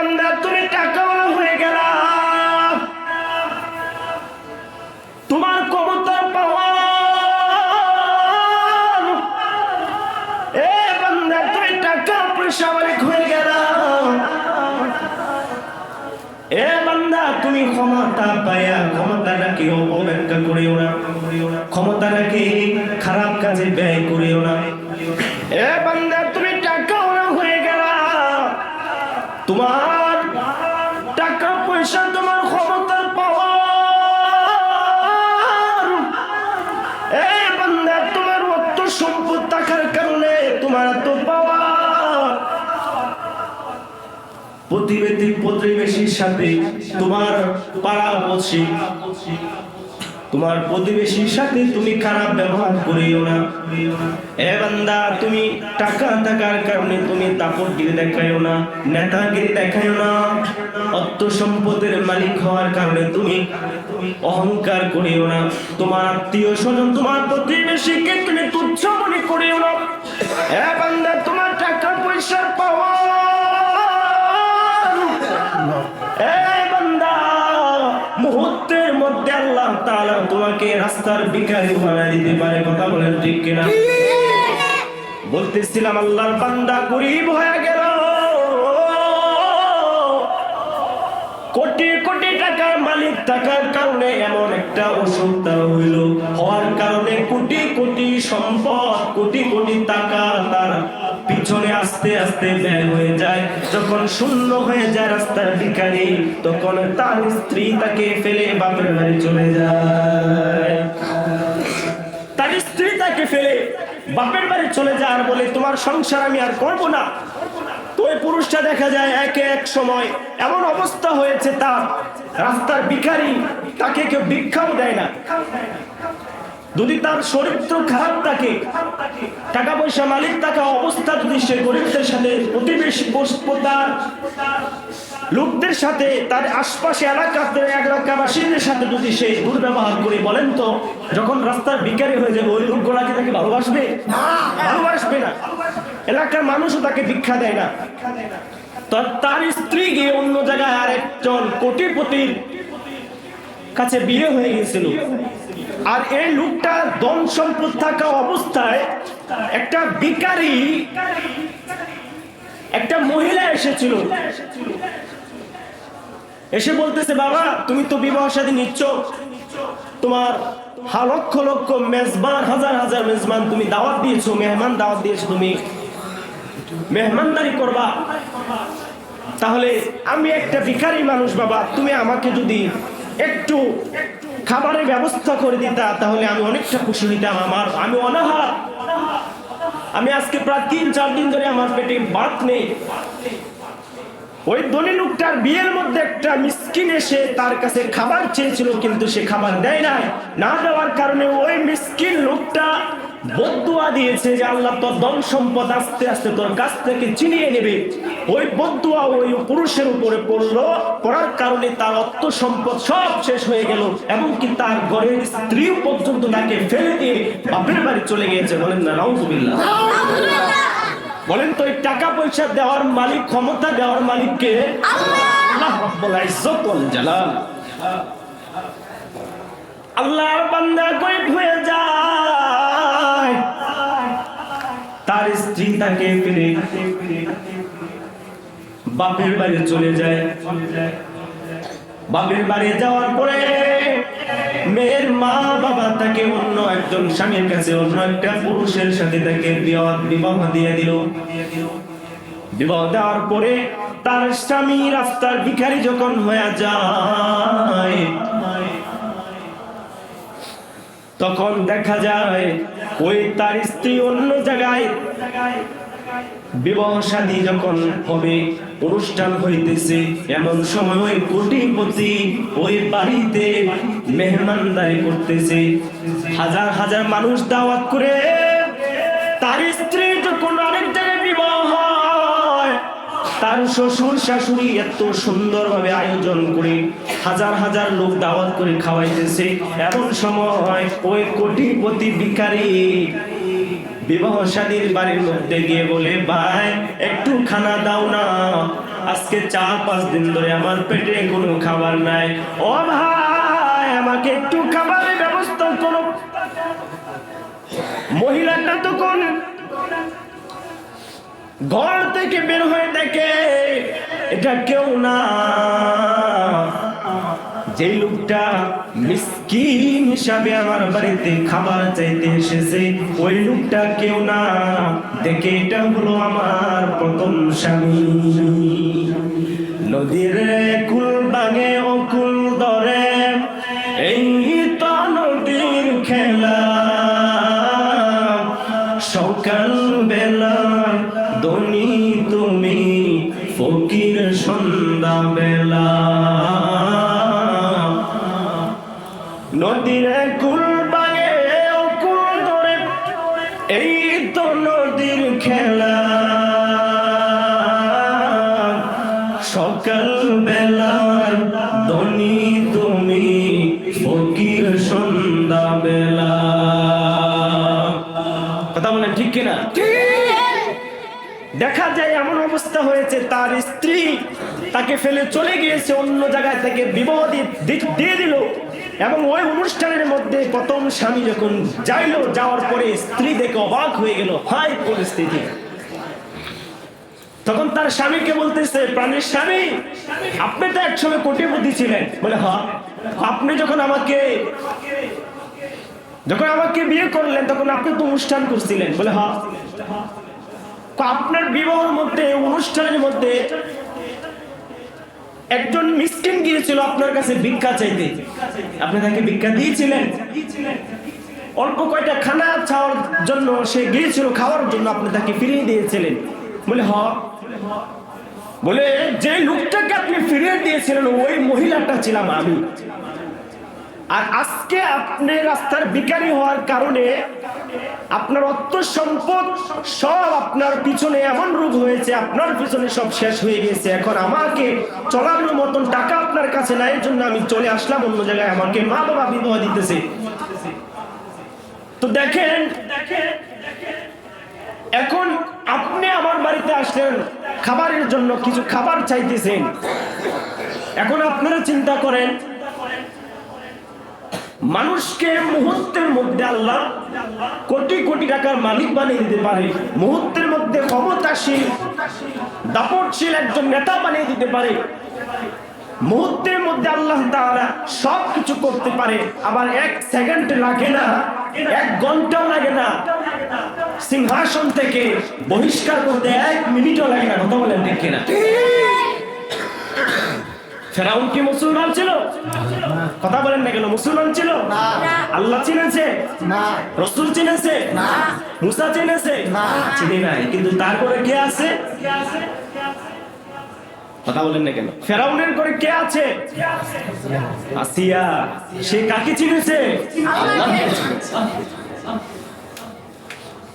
বান্দা তুমি টাকাওয়ালা হয়ে গেলা। তোমার ক্ষমতার পাওয়ার। এ বান্দা তুমি টাকা পয়সা অনেক হয়ে গেলা। এ বান্দা, তুমি ক্ষমতা পায়া ক্ষমতাটাকে অপব্যাখ্যা করিও না। ক্ষমতাটাকে খারাপ কাজে ব্যয় করিও না। এ বান্দা প্রতিবেদী প্রতিবেশীর সাথে তোমার পাড়াপড়শি তোমার প্রতিবেশীর সাথে তুমি খারাপ ব্যবহার করিও না। এ বান্দা, তুমি টাকা থাকার কারণে তুমি তাপরগিরি দেখাইও না, নেতাগিরি দেখাইও না। অর্থ সম্পদের মালিক হওয়ার কারণে তুমি অহংকার করিও না। তোমার আত্মীয় স্বজন তোমার প্রতিবেশীকে তুমি তুচ্ছ মনে করিও না। এ বান্দা, তোমার টাকা পয়সা পাওয়া মুহূর্তের মধ্যে আল্লাহ তাআলা তোমাকে রাস্তার ভিখারি বানায় দিতে পারে, কথা বলেন ঠিক কিনা? বলতেছিলাম, আল্লাহর বান্দা গরিব হয়ে গেল। কোটি কোটি টাকার মালিক থাকার কারণে এমন একটা অসুখ তার হইল। হওয়ার কারণে কোটি কোটি সম্পদ, কোটি কোটি টাকা তার পিছনে আস্তে আস্তে ব্যয় হয়ে যায়। যখন শূন্য হয়ে যায় রাস্তার ভিখারি, তখন তার স্ত্রী তাকে ফেলে বাপের বাড়ি চলে যায়। তার স্ত্রী তাকে ফেলে বাপের বাড়ি চলে যায় আর বলে, তোমার সংসার আমি আর করব না। ওই পুরুষটা দেখা যায় একে এক সময় এমন অবস্থা হয়েছে তার। রাস্তার ভিখারি তাকে কেউ ভিক্ষাও দেয় না। যদি তার চরিত্র খারাপ থাকে টাকা পয়সা মালিক থাকা অবস্থা যদি সে গরিবদের সাথে প্রতিবেশী লোকদের সাথে, তার আশপাশে এলাকাতে এলাকাবাসীদের সাথে যদি সে দুর্ব্যবহার করে বলেন তো, যখন রাস্তার ভিখারি হয়ে যাবে, ওই লোকগুলা কি তাকে ভালোবাসবে? ভালোবাসবে না। এলাকার মানুষও তাকে ভিক্ষা দেয় না। তার স্ত্রী গিয়ে অন্য জায়গায় আরেকজন কোটিপতির কাছে বিয়ে হয়ে গেছিল। আর এই লোকটা দম সম্পদ থাকা অবস্থায় একটা ভিখারি, একটা মহিলা এসেছিল। এসে বলতেছে, বাবা, তুমি তো বিবাহ সাথে নিচ্ছ। তোমার লক্ষ লক্ষ মেজবান, হাজার হাজার মেজবান তুমি দাওয়াত দিয়েছ, মেহমান দাওয়াত দিয়েছ তুমি। মেহমানদারি করবা। তাহলে আমি একটা ভিখারি মানুষ, বাবা। তুমি আমাকে যদি একটু খাবারের ব্যবস্থা করে দিতা, তাহলে আমি অনেকটা খুশি হইতাম আমার। আমি অনাহার। আমি আজকে প্রায় তিন, চার দিন ধরে আমার পেটে বাদ নেই। ওই ধনী লোকটার বিয়ের মধ্যে একটা মিসকিন এসে তার কাছে খাবার চেয়েছিল, কিন্তু সে খাবার দেয় নাই। না দেওয়ার কারণে ওই মিসকিন লোকটা বদুয়া দিয়েছে যে আল্লাহ তোর ধন সম্পদ আস্তে আস্তে তোর কাছ থেকে চিনিয়ে নেবে। ওই বদুয়া ওই পুরুষের উপরে পড়ল। পড়ার কারণে তার অর্থ সম্পদ সব শেষ হয়ে গেল এমনকি তার ঘরের স্ত্রীও পর্যন্ত তাকে ফেলে দিয়ে বাপের বাড়ি চলে গিয়েছে। বলেন না নাউজুবিল্লাহ। বলেন তো এই টাকা পয়সা দেওয়ার মালিক ক্ষমতা দেওয়ার মালিককে আল্লাহ। রাব্বুল ইজ্জত ওয়াল জালাল। আল্লাহর বান্দা গরিব হয়ে যায় তাকে ফিরে বাপের বাড়ি চলে যায়। বাপের বাড়ি যাওয়ার পরে মেয়ের মা বাবা তাকে অন্য একজন স্বামীর কাছে, অন্য একটা পুরুষের সাথে তাকে বিবাহ দিয়ে দিল। বিবাহ দেওয়ার পরে তার স্বামী রাস্তার ভিখারি যখন হয়ে যায়, তখন দেখা যায় ওই তার স্ত্রী অন্য জায়গায় বিবাহ শাদী যখন হবে, অনুষ্ঠান হইতেছে, এমন সময় ওই কোটিপতি ওই বাড়িতে মেহমানদারি করতেছে। হাজার হাজার মানুষ দাওয়াত করে, তার স্ত্রী যখন আরেক জায়গায় বিবাহ তার শ্বশুর শাশুড়ি এত সুন্দরভাবে আয়োজন করে, হাজার হাজার লোক দাওয়াত করে খাওয়াইতেছে। এমন সময় ওই কোটিপতি ভিখারি বিবাহ শাদীর বাড়ির মধ্যে গিয়ে বলে, ভাই একটু খানা দাও না। আজকে চার পাঁচ দিন ধরে আমার পেটে কোনো খাবার নাই। ও ভাই, আমাকে একটু খাবারের ব্যবস্থা করো। মহিলাটা তো কোন ঘর থেকে বের হয়ে দেখে, এটা কেউ না। যে লোকটা মিসকিন হিসাবে আমার বাড়িতে খাবার চাইতে এসেছে, ওই লোকটা কেউ না। দেখে এটা হলো আমার প্রথম স্বামী। নদীর কুল বাগে ও কুল ধরে, এই তো নদীর খেলা। সকাল বেলা ফেলে চলে গিয়েছে, অন্য জায়গায় থেকে বিবাহ দিয়ে দিল। এবং ওই অনুষ্ঠানের মধ্যে প্রথম স্বামী যখন যাইলো, যাওয়ার পরে স্ত্রী দেখে অবাক হয়ে গেল হাই পরিস্থিতি। তখন তার স্বামীকে বলতেছে, প্রাণের স্বামী, আপনি তো একসময় কোটিপতি ছিলেন। বলে হ্যাঁ আপনি যখন আমাকে যখন আমাকে বিয়ে করলেন, তখন আপনি তো অনুষ্ঠান করছিলেন। বলে হ্যাঁ আপনার বিবাহের মধ্যে, অনুষ্ঠানের মধ্যে একজন মিসকিন গিয়েছিল আপনার কাছে ভিক্ষা চাইতে। আপনি তাকে ভিক্ষা দিয়েছিলেন। অল্প কয়টা খানা খাওয়ার জন্য সে গিয়েছিল, খাওয়ার জন্য আপনি তাকে ফিরিয়ে দিয়েছিলেন। বলে, হ। বলে, যে লোকটাকে আপনি ফিরিয়ে দিয়েছিলেন, ওই মহিলাটা ছিলাম আমি। আর আজকে আপনি রাস্তার বিকারী হওয়ার কারণে আপনার অর্থ সম্পদ সব আপনার পিছনে এমন রোগ হয়েছে, আপনার পিছনে সব শেষ হয়ে গেছে। এখন আমাকে চলানোর মতন টাকা আপনার কাছে নাই জন্য আমি চলে আসলাম, অন্য জায়গায় আমাকে মা বাবা বিবাহ দিতেছে। তো দেখেন, এখন আপনি আমার বাড়িতে আসলেন, খাবারের জন্য কিছু খাবার চাইতেছেন। এখন আপনারা চিন্তা করেন মানুষকে মুহূর্তের মধ্যে আল্লাহ কোটি কোটি টাকার মালিক বানিয়ে দিতে পারে। মুহূর্তের মধ্যে ক্ষমতাশীল, দাপটশীল একজন নেতা বানিয়ে দিতে পারে। মুহূর্তের মধ্যে আল্লাহ তাআলা সব কিছু করতে পারে। আবার এক সেকেন্ড লাগে না, এক ঘন্টাও লাগে না। সিংহাসন থেকে বহিষ্কার করতে এক মিনিটও লাগে না। কথা বলেন ঠিক কিনা? ফেরাউন কি মুসলমান ছিল? কথা বলেন না কেন মুসলমান ছিল? আল্লাহ চিনেছে? না। রসুল চিনেছে? না। মুসা চিনেছে? না। চিনি নাই। কিন্তু তারপরে কে আছে? কথা বলেন না কেন। ফেরাউনের করে কে আছে? আসিয়া। সে কাকে চিনেছে?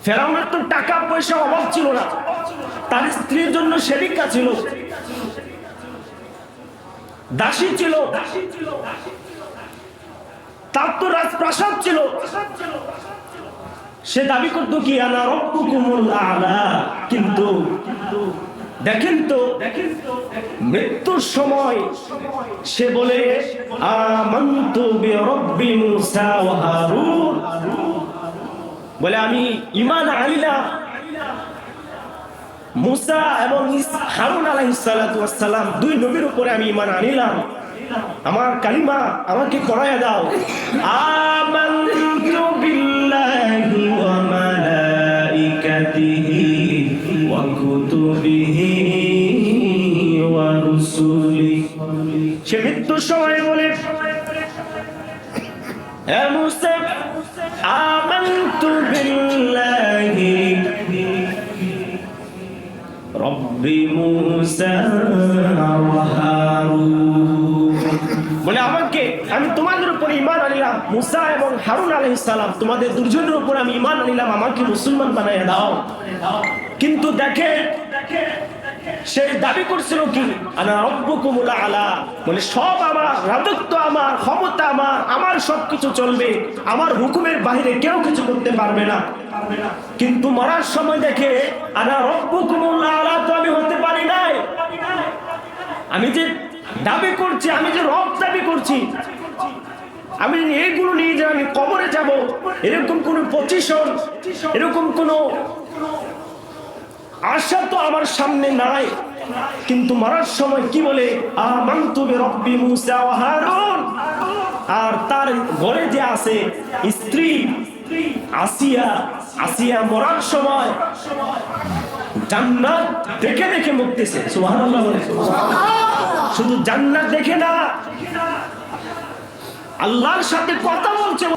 ফেরাউনের তো টাকা পয়সা অভাব ছিল না। তার স্ত্রীর জন্য সেবিকা ছিল। দাসী ছিল। তার তো রাজপ্রাসাদ ছিল। সে দাবি করতো কি, আনা রব্বুকুমুল আলা। কিন্তু দেখেন তো, মৃত্যুর সময় সে বলে বলে, আমি ঈমান আনিলাম মুসা এবং হারুন আলাইহিস সালাতু দুই নবীর উপরে আমি ঈমান আনিলাম। আমার কালিমা আমাকে পড়ায়া দাও। সে মৃত্যুর সময় বলে হে বলে আমাকে, আমি তোমাদের উপর ইমান আনিলাম, মুসা এবং হারুন আলাইহিস তোমাদের দুর্জনের উপর আমি ইমান আনিলাম, আমাকে মুসলমান বানাইয়া দাও। কিন্তু দেখে, সে দাবি করছিল কি? আলা। বলে, সব আমার রাজত্ব আমার, ক্ষমতা আমার আমার সবকিছু চলবে। আমার হুকুমের বাইরে কেউ কিছু করতে পারবে না। কিন্তু মরার সময় দেখে, আনা রব্বুকুমুল আলা তো আমি হতে পারি নাই আমি যে দাবি করছি, আমি যে রব দাবি করছি, আমি এইগুলো নিয়ে যে আমি কবরে যাব, এরকম কোন পজিশন এরকম কোন আশা তো আমার সামনে নাই। কিন্তু মারার সময় কি বলে? আমান্তু বিরব্বি মুসা ওয়া হারুন। আর তার ঘরে যে আছে স্ত্রী, আসিয়া আসিয়া মরার সময় জান্নাত দেখে দেখে মুক্তেছে সুবহানাল্লাহ শুধু জান্নাত দেখে না আল্লাহর সাথে কথা বলছে